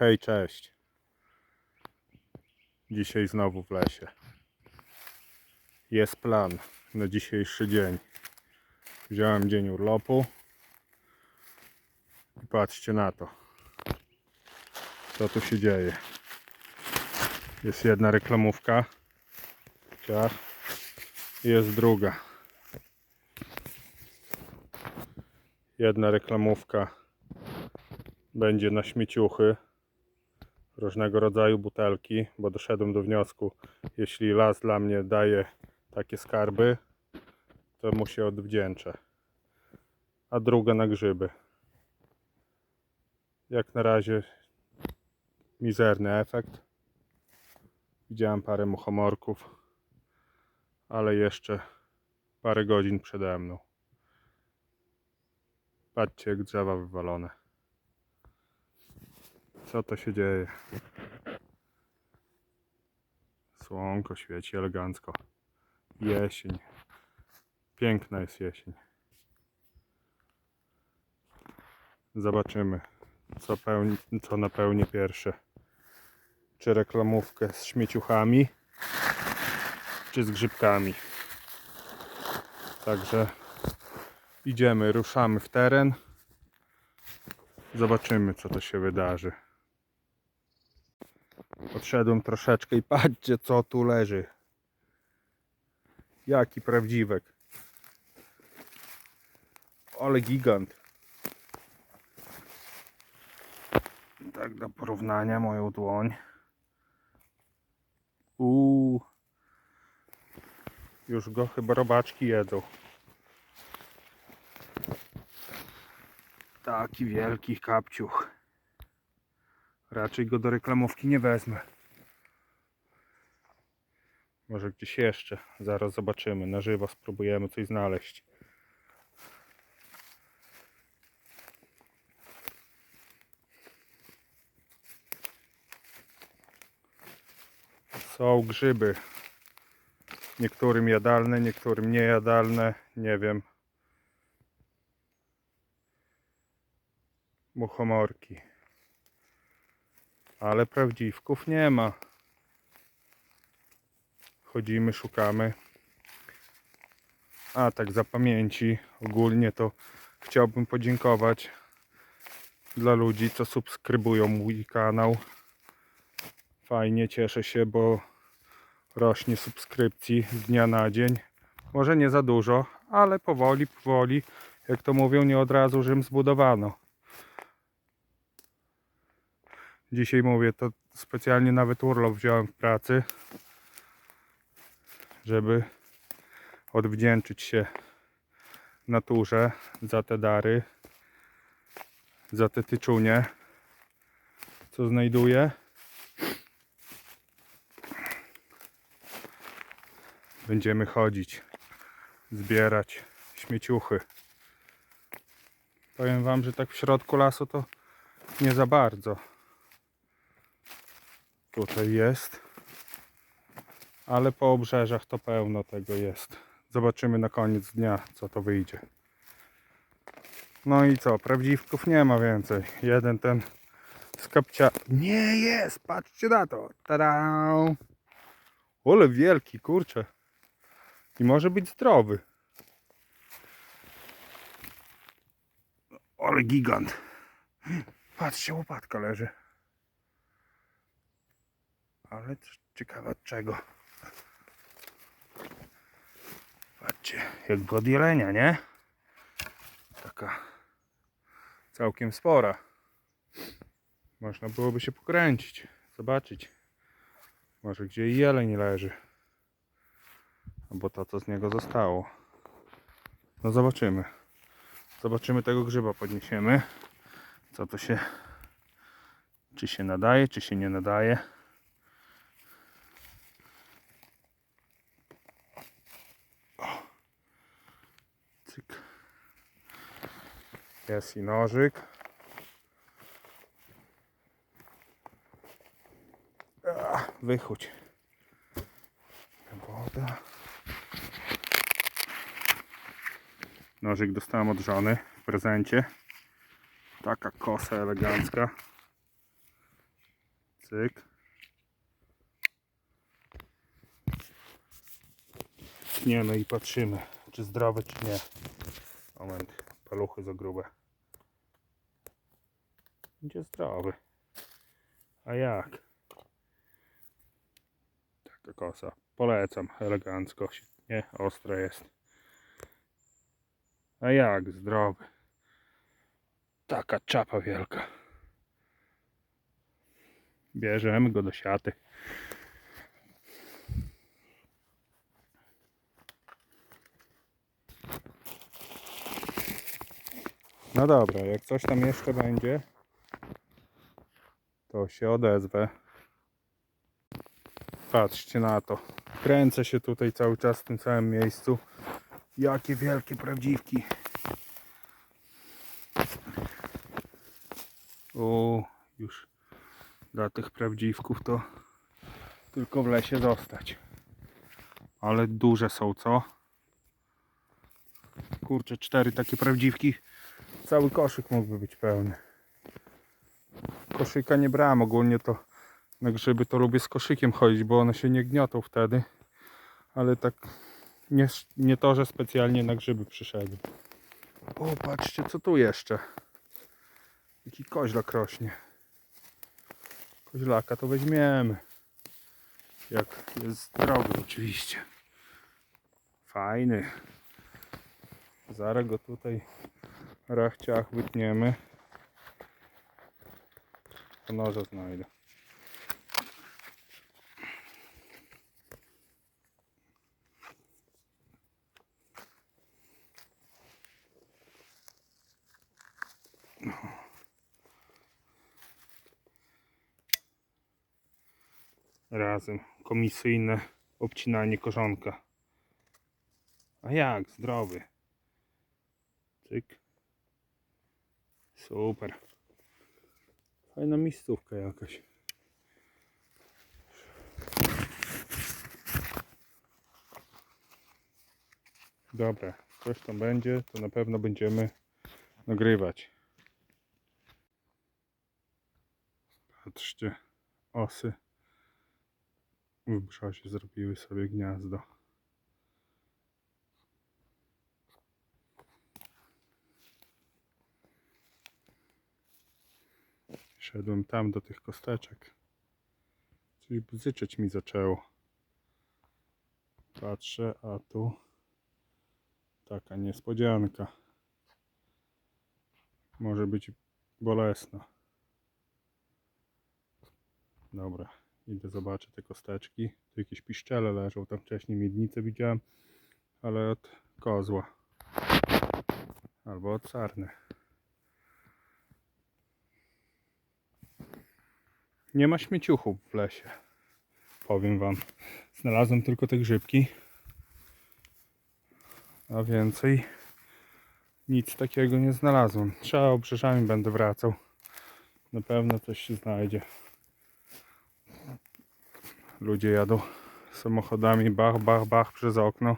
Hej, cześć. Dzisiaj znowu w lesie. Jest plan na dzisiejszy dzień. Wziąłem dzień urlopu. I patrzcie na to. Co tu się dzieje. Jest jedna reklamówka. Ciach. Jest druga. Jedna reklamówka będzie na śmieciuchy różnego rodzaju butelki, bo doszedłem do wniosku, jeśli las dla mnie daje takie skarby, to mu się odwdzięczę. A druga na grzyby. Jak na razie mizerny efekt. Widziałem parę muchomorków, ale jeszcze parę godzin przede mną. Patrzcie jak drzewa wywalone. Co to się dzieje? Słonko świeci elegancko. Jesień. Piękna jest jesień. Zobaczymy, co, pełni, co napełni pierwsze. Czy reklamówkę z śmieciuchami, czy z grzybkami. Także idziemy, ruszamy w teren. Zobaczymy, co to się wydarzy. Podszedłem troszeczkę i patrzcie, co tu leży. Jaki prawdziwek. Ale gigant. Tak do porównania moją dłoń. Uuu. Już go chyba robaczki jedzą. Taki wielki kapciuch. Raczej go do reklamówki nie wezmę. Może gdzieś jeszcze. Zaraz zobaczymy. Na żywo spróbujemy coś znaleźć. Są grzyby. Niektórym jadalne, niektórym niejadalne. Nie wiem. Muchomorki. Ale prawdziwków nie ma. Chodzimy, szukamy. A tak za pamięci ogólnie to chciałbym podziękować dla ludzi, co subskrybują mój kanał. Fajnie, cieszę się, bo rośnie subskrypcji z dnia na dzień. Może nie za dużo, ale powoli, powoli, jak to mówią, nie od razu Rzym zbudowano. Dzisiaj mówię, to specjalnie nawet urlop wziąłem w pracy, żeby odwdzięczyć się naturze za te dary, za te tyczunie, co znajduję. Będziemy chodzić, zbierać śmieciuchy. Powiem Wam, że tak w środku lasu to nie za bardzo tutaj jest. Ale po obrzeżach to pełno tego jest. Zobaczymy na koniec dnia, co to wyjdzie. No i co, prawdziwków nie ma więcej. Jeden ten z kapcia... Nie jest, patrzcie na to. Tada! Ole wielki, kurczę. I może być zdrowy. Ale gigant. Patrzcie, łopatka leży. Ale ciekawe od czego. Patrzcie, jakby od jelenia, nie? Taka całkiem spora. Można byłoby się pokręcić, zobaczyć. Może gdzie i jeleń leży. Albo to, co z niego zostało. No zobaczymy. Zobaczymy tego grzyba, podniesiemy. Co to się... Czy się nadaje, czy się nie nadaje. Cyk. Jest i nożyk. Ach, Wychódź. Woda. Nożyk dostałem od żony w prezencie. Taka kosa elegancka. Cyk. Tniemy i patrzymy, czy zdrowe, czy nie. Moment, paluchy za grube. Będzie zdrowy. A jak? Taka kosa. Polecam, elegancko. Nie, ostre jest. A jak zdrowy. Taka czapa wielka. Bierzemy go do siaty. No dobra, jak coś tam jeszcze będzie, się odezwę. Patrzcie na to. Kręcę się tutaj cały czas w tym samym miejscu. Jakie wielkie prawdziwki. O, już dla tych prawdziwków to tylko w lesie zostać. Ale duże są, co? Kurczę, cztery takie prawdziwki. Cały koszyk mógłby być pełny. Koszyka nie brałem ogólnie to na grzyby to lubię z koszykiem chodzić, bo one się nie gniotą wtedy. Ale tak nie, nie to, że specjalnie na grzyby przyszedłem. O, patrzcie co tu jeszcze. Jaki koźlak rośnie. Koźlaka to weźmiemy. Jak jest zdrowy oczywiście. Fajny. Zaraz go tutaj rachciach wytniemy. Noża znajdę. Razem komisyjne obcinanie korzonka. A jak? Zdrowy. Cyk. Super. Fajna miejscówka jakaś. Dobra, coś tam będzie, to na pewno będziemy nagrywać. Patrzcie, osy w brzozie zrobiły sobie gniazdo. Szedłem tam do tych kosteczek. Coś bzyczeć mi zaczęło. Patrzę, a tu taka niespodzianka. Może być bolesna. Dobra, idę zobaczę te kosteczki. Tu jakieś piszczele leżą, tam wcześniej miednicę widziałem, ale od kozła. Albo od sarny. Nie ma śmieciuchów w lesie. Powiem wam. Znalazłem tylko te grzybki. A więcej nic takiego nie znalazłem. Trzeba obrzeżami będę wracał. Na pewno coś się znajdzie. Ludzie jadą samochodami bach, bach, bach przez okno.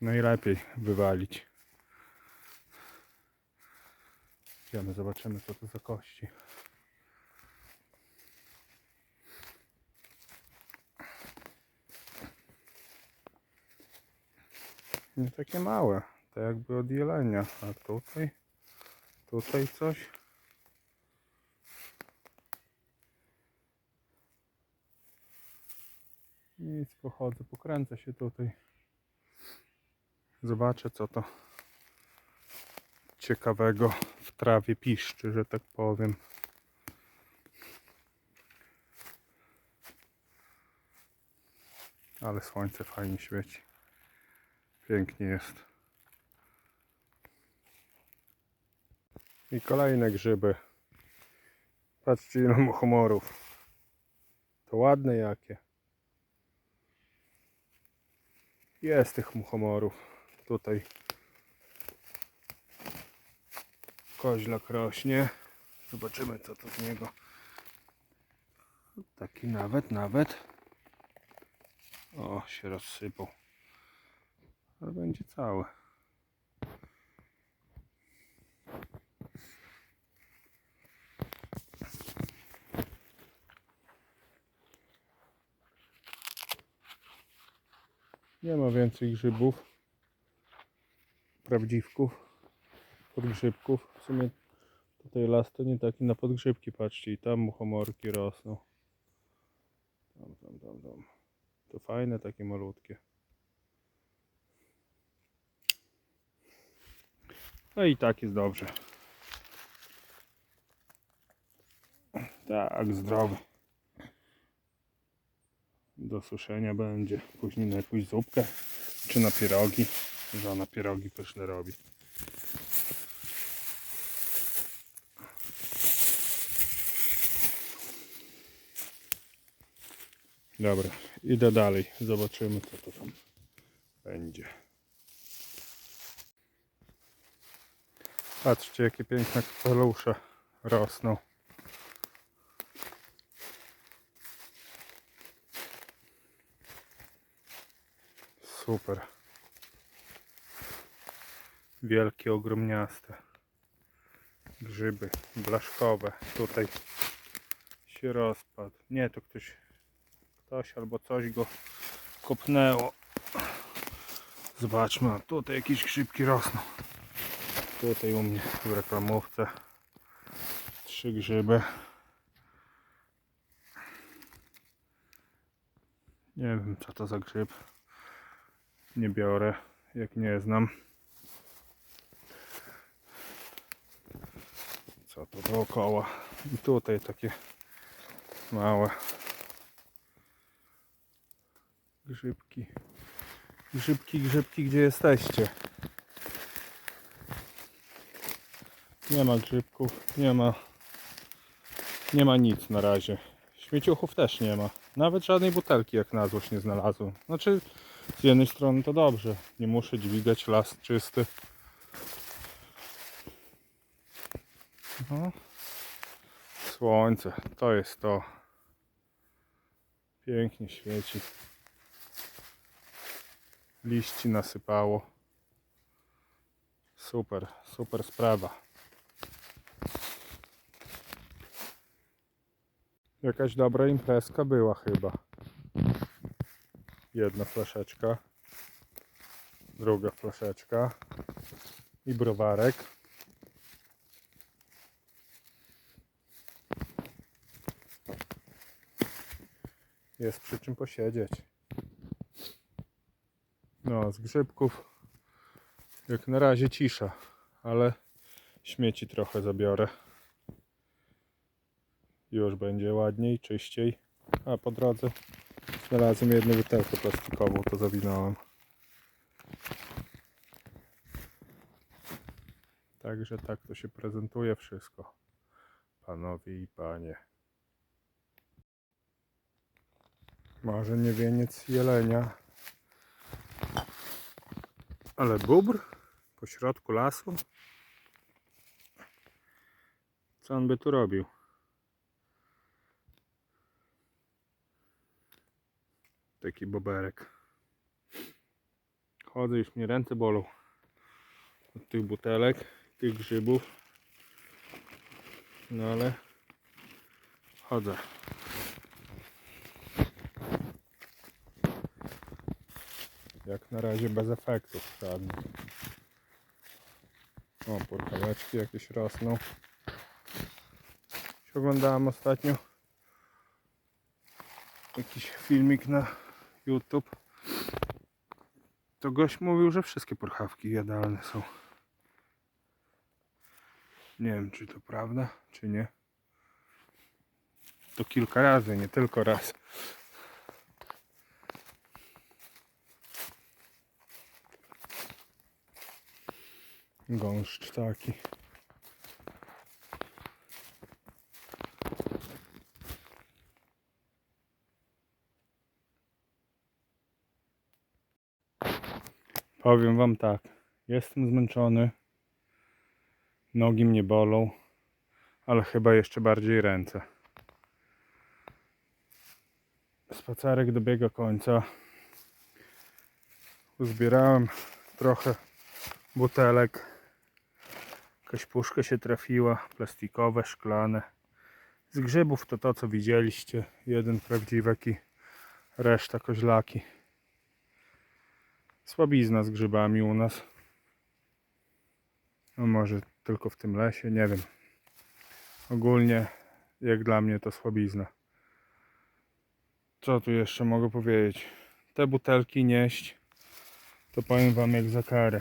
Najlepiej wywalić. Idziemy, zobaczymy co to za kości. Nie takie małe, to jakby od jelenia. A tutaj, tutaj coś. Nic, pochodzę, pokręcę się tutaj. Zobaczę co to ciekawego w trawie piszczy, że tak powiem. Ale słońce fajnie świeci. Pięknie jest. I kolejne grzyby. Patrzcie ile muchomorów. To ładne jakie. Jest tych muchomorów. Tutaj koźlak rośnie. Zobaczymy co to z niego. Taki nawet, nawet. O, się rozsypał ale będzie całe. Nie ma więcej grzybów, prawdziwków, podgrzybków. W sumie tutaj las to nie taki na podgrzybki, patrzcie, i tam muchomorki rosną. Tam, tam, tam, tam. To fajne takie malutkie. No i tak jest dobrze. Tak, zdrowy. Do suszenia będzie. Później na jakąś zupkę. Czy na pierogi. Żona pierogi pyszne robi. Dobra, idę dalej. Zobaczymy co to tam będzie. Patrzcie jakie piękne kapelusze rosną. Super. Wielkie, ogromniaste. Grzyby blaszkowe. Tutaj się rozpadł. Nie, to ktoś, ktoś albo coś go kopnęło. Zobaczmy, tutaj jakieś grzybki rosną. Tutaj u mnie w reklamówce trzy grzyby. Nie wiem co to za grzyb. Nie biorę, jak nie znam. Co to dookoła? I tutaj takie małe grzybki. Grzybki, grzybki, gdzie jesteście? Nie ma grzybków, nie ma nie ma nic na razie. Śmieciuchów też nie ma. Nawet żadnej butelki jak na złość nie znalazłem. Znaczy z jednej strony to dobrze. Nie muszę dźwigać las czysty. No. Słońce, to jest to. Pięknie świeci. Liści nasypało. Super, super sprawa. Jakaś dobra imprezka była chyba. Jedna flaszeczka. Druga flaszeczka. I browarek. Jest przy czym posiedzieć. No, z grzybków jak na razie cisza, ale śmieci trochę zabiorę. Już będzie ładniej, czyściej. A po drodze znalazłem jedną butelkę plastikową, to zawinąłem. Także tak to się prezentuje wszystko. Panowie i panie. Może nie wieniec jelenia, ale bóbr po środku lasu. Co on by tu robił? Taki boberek. Chodzę, już mnie ręce bolą od tych butelek, tych grzybów. No ale chodzę. Jak na razie bez efektów żadnych. O, porkaweczki jakieś rosną. Oglądałem ostatnio jakiś filmik na YouTube. To gość mówił, że wszystkie porchawki jadalne są. Nie wiem, czy to prawda, czy nie. To kilka razy, nie tylko raz. Gąszcz taki. Powiem wam tak, jestem zmęczony. Nogi mnie bolą, ale chyba jeszcze bardziej ręce. Spacerek dobiega końca. Uzbierałem trochę butelek. Jakaś puszka się trafiła, plastikowe, szklane. Z grzybów to to co widzieliście. Jeden prawdziwek i reszta koźlaki. Słabizna z grzybami u nas. No może tylko w tym lesie, nie wiem. Ogólnie jak dla mnie to słabizna. Co tu jeszcze mogę powiedzieć? Te butelki nieść, to powiem wam jak za karę.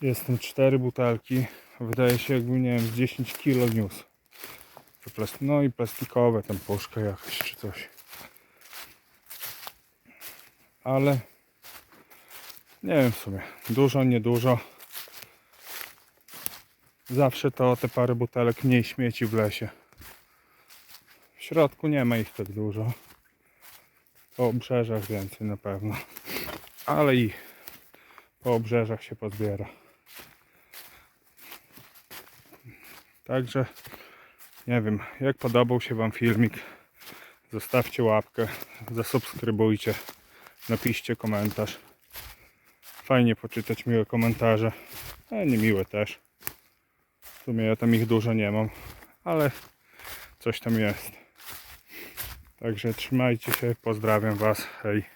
Jestem cztery butelki. Wydaje się jakby nie wiem z 10 kilo niósł. No i plastikowe, tam puszka jakaś czy coś. Ale nie wiem w sumie. Dużo, niedużo. Zawsze to te parę butelek mniej śmieci w lesie. W środku nie ma ich tak dużo. Po obrzeżach więcej na pewno. Ale i po obrzeżach się pozbiera. Także nie wiem, jak podobał się Wam filmik, zostawcie łapkę, zasubskrybujcie, napiszcie komentarz. Fajnie poczytać miłe komentarze, a nie miłe też. W sumie ja tam ich dużo nie mam, ale coś tam jest. Także trzymajcie się, pozdrawiam Was, hej.